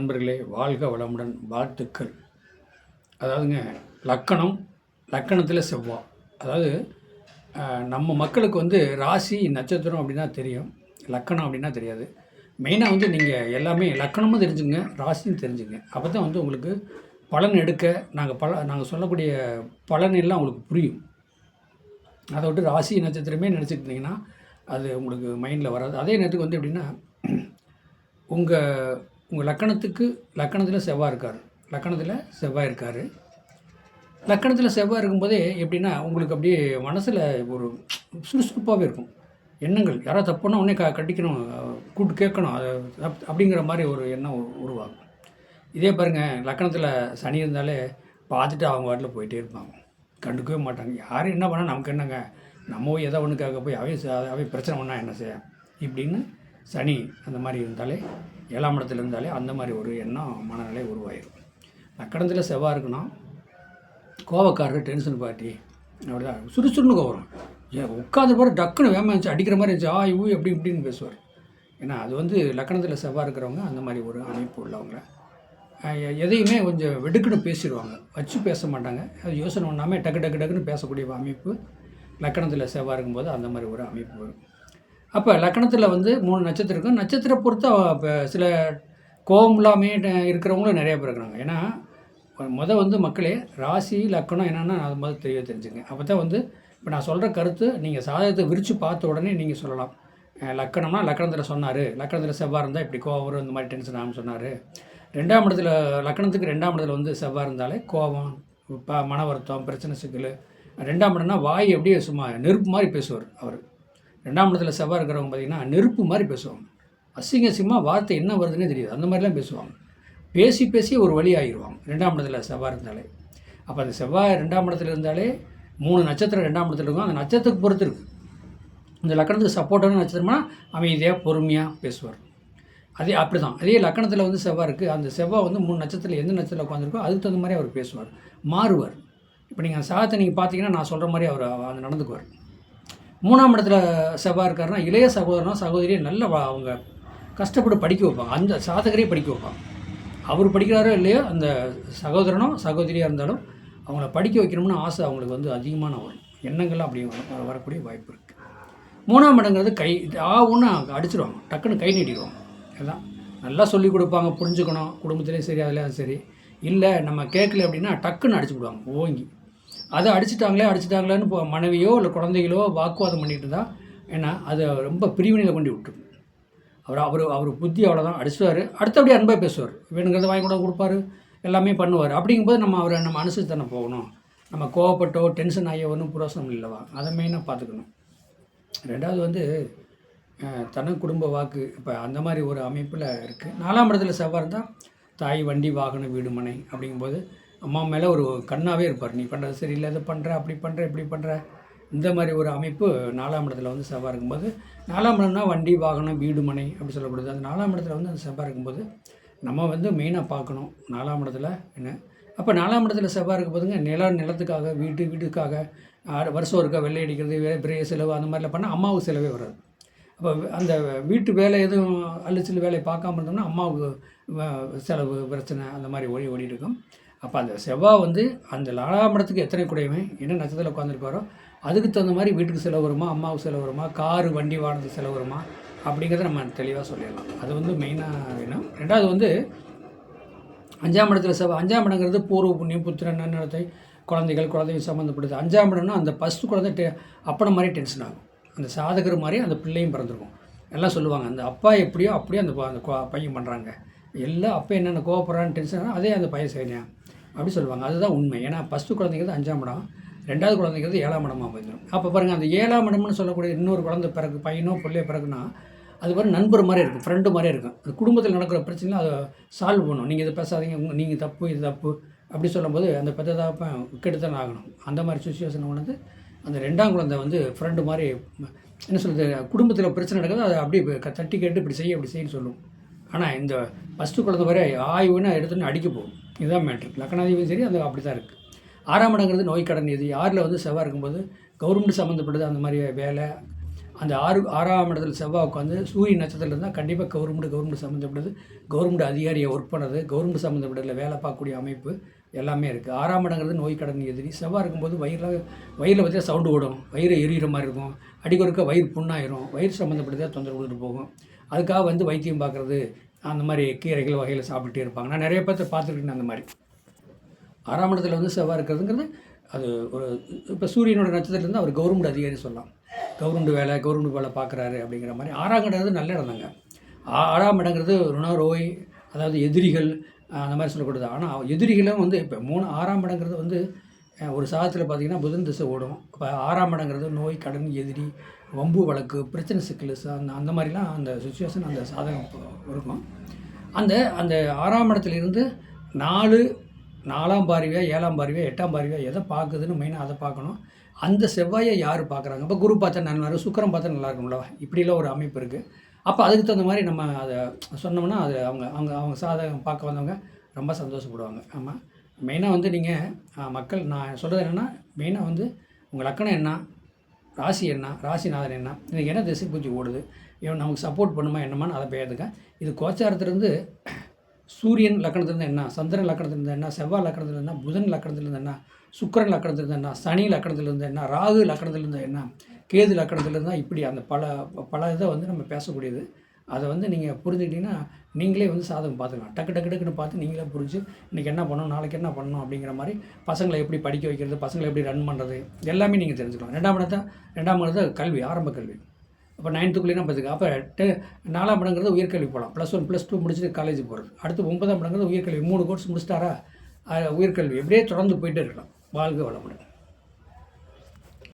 நண்பர்களே வாழ்க வளமுடன் வாழ்த்துக்கள். அதாவதுங்க லக்கணம் லக்கணத்தில் செவ்வாய் அதாவது நம்ம மக்களுக்கு வந்து ராசி நட்சத்திரம் அப்படின்னா தெரியும். லக்கணம் அப்படின்னா தெரியாது. மெயினாக வந்து நீங்கள் எல்லாமே லக்கணமும் தெரிஞ்சுங்க ராசியும் தெரிஞ்சுங்க அப்போ தான் வந்து உங்களுக்கு பலன் எடுக்க நாங்கள் பல நாங்கள் சொல்லக்கூடிய பலன் எல்லாம் உங்களுக்கு புரியும். அதை விட்டு ராசி நட்சத்திரமே நினச்சிட்டு இருந்தீங்கன்னா அது உங்களுக்கு மைண்டில் வராது. அதே நேரத்துக்கு வந்து எப்படின்னா உங்கள் உங்கள் லக்கணத்துக்கு லக்கணத்தில் செவ்வாய் இருக்கார். லக்கணத்தில் செவ்வாய் இருக்கார். லக்கணத்தில் செவ்வாய் இருக்கும்போதே எப்படின்னா உங்களுக்கு அப்படியே மனசில் ஒரு சுறுசுறுப்பாகவே இருக்கும். எண்ணங்கள் யாராவது தப்புனா உடனே க கட்டிக்கணும் கூட்டு கூப்பிட்டு கேட்கணும் அது அப்படிங்கிற மாதிரி ஒரு எண்ணம் உருவாகும். இதே பாருங்கள் லக்கணத்தில் சனி இருந்தாலே பார்த்துட்டு அவங்க வாட்டில் போயிட்டே இருப்பாங்க. கண்டுக்கவே மாட்டாங்க. யார் என்ன பண்ணால் நமக்கு என்னங்க? நம்ம போய் எதோ ஒன்றுக்காக போய் அவை அவை பிரச்சனை பண்ணால் என்ன செய்ய? இப்படின்னு சனி அந்த மாதிரி இருந்தாலே ஏழாம் இடத்துல இருந்தாலே அந்த மாதிரி ஒரு எண்ணம் மனநிலை உருவாயிடும் லக்கணத்தில் செவ்வாய் இருக்கணும் கோவக்காரர் டென்ஷன் பார்ட்டி அப்படிதான் சுறுசுறுன்னு கோவம். ஏன் உட்காந்து பாரு டக்குன்னு வேமா இருந்துச்சு அடிக்கிற மாதிரி இருந்துச்சு ஆ இவு எப்படி இப்படின்னு பேசுவார். ஏன்னா அது வந்து லக்கணத்தில் செவ்வாய் இருக்கிறவங்க அந்த மாதிரி ஒரு அமைப்பு உள்ளவங்க. எதையுமே கொஞ்சம் வெடுக்குன்னு பேசிடுவாங்க. வச்சு பேச மாட்டாங்க. அது யோசனை பண்ணாமல் டக்கு டக்கு டக்குன்னு பேசக்கூடிய அமைப்பு லக்கணத்தில் செவ்வாய் இருக்கும்போது அந்த மாதிரி ஒரு அமைப்பு வரும். அப்போ லக்கணத்தில் வந்து மூணு நட்சத்திரம் இருக்கும் நட்சத்திரம் பொறுத்து இப்போ சில கோபம் இல்லாமல் இருக்கிறவங்களும் நிறைய பேர் இருக்கிறாங்க. ஏன்னா மொதல் வந்து மக்களே ராசி லக்கணம் என்னென்னா அது முதல் தெரிய தெரிஞ்சுங்க அப்போ தான் வந்து இப்போ நான் சொல்கிற கருத்து நீங்கள் சாதகத்தை விரித்து பார்த்த உடனே நீங்கள் சொல்லலாம். லக்கணம்னா லக்கணத்தில் சொன்னார். லக்கணத்தில் செவ்வாய் இருந்தால் இப்படி கோவம் வரும் இந்த மாதிரி டென்ஷன் ஆகும் சொன்னார். ரெண்டாம் இடத்துல லக்கணத்துக்கு ரெண்டாம் இடத்துல வந்து செவ்வாய் இருந்தாலே கோபம் ப மன வருத்தம் பிரச்சனை சிக்கல். ரெண்டாம் இடம்னா வாய் அப்படியே சும்மா நெருப்பு மாதிரி பேசுவார் அவர். ரெண்டாம் இடத்துல செவ்வாய் இருக்கிறவங்க பார்த்தீங்கன்னா நெருப்பு மாதிரி பேசுவாங்க. அசிங்க அசிங்கமாக வார்த்தை என்ன வருதுன்னே தெரியாது. அந்த மாதிரிலாம் பேசுவாங்க. பேசி பேசி ஒரு வழி ஆகிடுவாங்க ரெண்டாம் இடத்துல செவ்வாய் இருந்தாலே. அப்போ அந்த செவ்வாய் ரெண்டாம் இடத்துல இருந்தாலே மூணு நட்சத்திரம் ரெண்டாம் இடத்துல இருக்கும். அந்த நட்சத்திரத்துக்கு பொறுத்து இருக்குது இந்த லக்கணத்துக்கு சப்போர்ட்டான நட்சத்திரம்னா அமைதியாக பொறுமையாக பேசுவார். அதே அப்படி தான் அதே லக்கணத்தில் வந்து செவ்வாய் இருக்குது அந்த செவ்வாய் வந்து மூணு நட்சத்திரத்தில் எந்த நட்சத்திரத்தில் உட்காந்துருக்கோ அதுக்கு தகுந்த மாதிரி அவர் பேசுவார். மாறுவார். இப்போ நீங்கள் சாதத்தை நீங்கள் பார்த்தீங்கன்னா நான் சொல்கிற மாதிரி அவர் அந்த நடந்துக்குவார். மூணாம் இடத்துல செவ்வாய் இருக்காருன்னா இளைய சகோதரனோ சகோதரியை நல்ல அவங்க கஷ்டப்பட்டு படிக்க வைப்பாங்க. அந்த சாதகரே படிக்க வைப்பாங்க. அவர் படிக்கிறாரோ இல்லையோ அந்த சகோதரனோ சகோதரியாக இருந்தாலும் அவங்கள படிக்க வைக்கணும்னு ஆசை அவங்களுக்கு வந்து அதிகமான வரும். எண்ணங்கள்லாம் அப்படி வர- வரக்கூடிய வாய்ப்பு இருக்குது மூணாம் இடங்கிறது கை ஆகுன்னு ஒன்று அடிச்சிடுவாங்க டக்குன்னு கை நீட்டிடுவாங்க. அதுதான் நல்லா சொல்லி கொடுப்பாங்க புரிஞ்சுக்கணும். குடும்பத்துலேயும் சரி அதுலேயும் சரி. இல்லை நம்ம கேட்கல அப்படின்னா டக்குன்னு அடிச்சு விடுவாங்க. ஓங்கி. அதை அடிச்சிட்டாங்களே அடிச்சிட்டாங்களேன்னு இப்போ மனைவியோ இல்லை குழந்தைகளோ வாக்குவாதம் பண்ணிட்டு தான் ஏன்னா அது ரொம்ப பிரிவினையில் கொண்டு விட்டுரும். அவர் அவர் அவர் புத்தி அவ்வளோதான் அடிச்சுவார் அடுத்தபடி அன்பாக பேசுவார். வேணுங்கிறத வாங்கி கூட கொடுப்பாரு. எல்லாமே பண்ணுவார். அப்படிங்கும்போது நம்ம அவரை நம்ம அனுசரித்து தானே போகணும். நம்ம கோவப்பட்டோ டென்ஷன் ஆகியோ ஒன்றும் புரோசனம் இல்லைவா? அதை மெயினாக பார்த்துக்கணும். ரெண்டாவது வந்து தன குடும்ப வாக்கு. இப்போ அந்த மாதிரி ஒரு அமைப்பில் இருக்குது நாலாம் இடத்துல செவ்வாய் இருந்தால் தாய் வண்டி வாகனம் வீடு மனை அப்படிங்கும்போது அம்மா மேலே ஒரு கண்ணாகவே இருப்பார். நீ பண்ணுறது சரியில்லை இதை பண்ணுற அப்படி பண்ணுற இப்படி பண்ணுற இந்த மாதிரி ஒரு அமைப்பு நாலாம் இடத்துல வந்து செவ்வாய் இருக்கும்போது நாலாம் இடம்னா வண்டி வாகனம் வீடு மனை அப்படி சொல்லப்படுது. அந்த நாலாம் இடத்துல வந்து அந்த செவ்வாய் இருக்கும்போது நம்ம வந்து மெயினாக பார்க்கணும். நாலாம் இடத்துல என்ன? அப்போ நாலாம் இடத்துல செவ்வாய் இருக்க போதுங்க நில நிலத்துக்காக வீட்டு வீட்டுக்காக வருஷம் இருக்கா வெள்ளை அடிக்கிறது பெரிய செலவு அந்த மாதிரிலாம் பண்ணால் அம்மாவுக்கு செலவே வராது. அப்போ அந்த வீட்டு வேலை எதுவும் அழிச்சல் வேலையை பார்க்காம இருந்தோம்னா அம்மாவுக்கு செலவு பிரச்சனை அந்த மாதிரி ஓடி ஓடி இருக்கும். அப்போ அந்த செவ்வாய் வந்து அந்த நாலாம் இடத்துக்கு எத்தனை குடையவன்? என்ன நட்சத்திரத்தில் உட்காந்துருப்பாரோ அதுக்கு தகுந்த மாதிரி வீட்டுக்கு செலவு வருமா அம்மாவுக்கு செலவு வருமா காரு வண்டி வாடகை செலவு வருமா அப்படிங்கிறத நம்ம தெளிவாக சொல்லிடலாம். அது வந்து மெயினாக வேணும். ரெண்டாவது வந்து அஞ்சாம் இடத்துல செவ்வாய் அஞ்சாம் இடங்கிறது பூர்வ புண்ணியம் புத்திரன் நன்னடத்தை குழந்தைகள் குழந்தைகள் சம்மந்தப்படுது அஞ்சாம் இடம்னா அந்த ஃபஸ்ட்டு குழந்தை டெ அப்பனை மாதிரி டென்ஷன் ஆகும். அந்த சாதகர் மாதிரி அந்த பிள்ளையும் பிறந்திருக்கும். எல்லாம் சொல்லுவாங்க அந்த அப்பா எப்படியோ அப்படியே அந்த அந்த பையன் பண்ணுறாங்க எல்லாம் அப்போ என்னென்ன கோவப்படுறான்னு டென்ஷன் அதே அந்த பையன் செய்யணும் அப்படி சொல்லுவாங்க. அதுதான் உண்மை. ஏன்னா ஃபஸ்ட்டு குழந்தைங்கிறது அஞ்சாம் இடம். ரெண்டாவது குழந்தைங்கிறது ஏழாம் இடமாக போயிடும் அப்போ பாருங்கள் அந்த ஏழாம் இடம்னு சொல்லக்கூடிய இன்னொரு குழந்தை பிறகு பையனோ பிள்ளையோ பிறகுனா அது மாதிரி நண்பர் மாதிரி இருக்கும் ஃப்ரெண்டு மாதிரியே இருக்கும். அது குடும்பத்தில் நடக்கிற பிரச்சனை அதை சால்வ் பண்ணும். நீங்கள் இதை பேசாதீங்க நீங்கள் தப்பு இது தப்பு அப்படி சொல்லும்போது அந்த பெத்த கெடுத்தான் ஆகணும். அந்த மாதிரி சுச்சுவேஷன் வந்து அந்த ரெண்டாம் குழந்தை வந்து ஃப்ரெண்டு மாதிரி என்ன சொல்கிறது குடும்பத்தில் பிரச்சனை நடக்குது அதை அப்படியே தட்டி கேட்டு இப்படி செய்ய அப்படி செய்யன்னு சொல்லும். ஆனால் இந்த ஃபஸ்ட்டு குழந்தை வரை ஆய்வுன்னு எடுத்துன்னு அடிக்க போகும். இதுதான் மேட்ரு லக்கணாதிபதியும் சரி அது அப்படி தான் இருக்குது ஆறாம் இடங்கிறது நோய் கடன் இது. ஆறில் வந்து செவ்வாய் இருக்கும்போது கவர்மெண்ட் சம்மந்தப்பட்டது அந்த மாதிரி வேலை. அந்த ஆறு ஆறாம் இடத்துல செவ்வாய் உட்காந்து சூரிய நட்சத்திரத்தில் இருந்தால் கண்டிப்பாக கவர்மெண்ட் கவர்மெண்ட் சம்மந்தப்பட்டது கவர்மெண்ட் அதிகாரியை ஒர்க் பண்ணுறது கவர்மெண்ட் சம்மந்தப்பட்டதில் வேலை பார்க்கக்கூடிய அமைப்பு எல்லாமே இருக்குது ஆறாம் இடங்கிறது நோய் கடன் எதிரி. செவ்வாய் இருக்கும்போது வயிறில் வயிறில் பார்த்தா சவுண்டு ஓடும். வயிறு எரியிற மாதிரி இருக்கும். அடிக்கொருக்க வயிறு புண்ணாயிரும். வயிறு சம்மந்தப்பட்டதாக தொந்தரவு கொடுத்துட்டு போகும். அதுக்காக வந்து வைத்தியம் பார்க்குறது. அந்த மாதிரி கீரைகள் வகையில் சாப்பிட்டுட்டே இருப்பாங்க. நான் நிறைய பேர்த்த பார்த்துருக்கேன் அந்த மாதிரி. ஆறாம் இடத்துல வந்து செவ்வாய் இருக்கிறதுங்கிறது அது ஒரு இப்போ சூரியனோட நட்சத்திரத்துலேருந்து அவர் கவர்மெண்ட் அதிகாரி சொல்லலாம். கவர்மெண்ட் வேலை கவர்மெண்ட் வேலை பார்க்குறாரு அப்படிங்கிற மாதிரி. ஆறாம் இடங்கிறது நல்ல இடம் தாங்க ஆறாம் இடங்கிறது ருணரோய் அதாவது எதிரிகள் அந்த மாதிரி சொல்லக்கூடாது. ஆனால் எதிரிகளும் வந்து இப்போ மூணு ஆறாம் இடங்கிறது வந்து ஒரு சாதத்தில் பார்த்தீங்கன்னா புதன் திசை ஓடும். இப்போ ஆறாம் இடங்கிறது நோய் கடன் எதிரி வம்பு வழக்கு பிரச்சனை சிக்கல் அந்த அந்த மாதிரிலாம் அந்த சுச்சுவேஷன் அந்த சாதகம் இருக்கும். அந்த அந்த ஆறாம் இடத்துலேருந்து நாலு நாலாம் பார்வையா ஏழாம் பார்வையா எட்டாம் பாரிவியா எதை பார்க்குதுன்னு மெயினாக அதை பார்க்கணும். அந்த செவ்வாயை யார் பார்க்குறாங்க? இப்போ குரு பார்த்தா நல்லா இருக்கும் சுக்கரம் பார்த்தா நல்லா இருக்கும்ல இப்படிலாம் ஒரு அமைப்பு இருக்குது அப்போ அதுக்கு தகுந்த மாதிரி நம்ம அதை சொன்னோம்னா அது அவங்க அவங்க அவங்க சாதகம் பார்க்க வந்தவங்க ரொம்ப சந்தோஷப்படுவாங்க. ஆமாம் மெயினாக வந்து நீங்கள் மக்கள் நான் சொல்கிறது என்னென்னா மெயினாக வந்து உங்கள் லக்கணம் என்ன ராசி என்ன ராசிநாதன் என்ன இன்றைக்கி என்ன திசை பூச்சி ஓடுது இவன் நமக்கு சப்போர்ட் பண்ணுமா என்னமான்னு அதை பேருதுங்க இது கோச்சாரத்துலேருந்து சூரியன் லக்கணத்துலேருந்து என்ன சந்திரன் லக்கணத்துலேருந்து என்ன செவ்வாய் லக்கணத்துலேருந்து என்ன புதன் லக்கணத்துலேருந்து என்ன சுக்கரன் லக்கணத்துலேருந்து என்ன சனி லக்கணத்துலேருந்து என்ன ராகு லக்கணத்துலேருந்து என்ன கேது லக்கணத்துலேருந்து தான் இப்படி அந்த பல பல இதை வந்து நம்ம பேசக்கூடியது. அதை வந்து நீங்கள் புரிஞ்சுக்கிட்டீங்கன்னா நீங்களே வந்து சாதகம் பார்த்துக்கலாம். டக்கு டக்கு டக்குன்னு பார்த்து நீங்களே புரிஞ்சு இன்றைக்கி என்ன பண்ணணும் நாளைக்கு என்ன பண்ணணும் அப்படிங்கிற மாதிரி பசங்களை எப்படி படிக்க வைக்கிறது பசங்களை எப்படி ரன் பண்ணுறது எல்லாமே நீங்கள் தெரிஞ்சுக்கலாம். ரெண்டாம் இடத்தை ரெண்டாம் இடத்த கல்வி ஆரம்ப கல்வி. அப்போ நைன்த்துக்குள்ளேனா பார்த்துக்க அப்போ டெ நாலாம் இடங்கிறது உயர்கல்வி போகலாம் ப்ளஸ் ஒன் ப்ளஸ் டூ முடிச்சுட்டு காலேஜ் போகிறது அடுத்து ஒன்பதாம் இடங்கிறது உயர்கல்வி. மூணு கோர்ஸ் முடிச்சிட்டாரா? உயர்கல்வி. எப்படியே தொடர்ந்து போயிட்டே இருக்கலாம். வாழ்க வளமுடன்.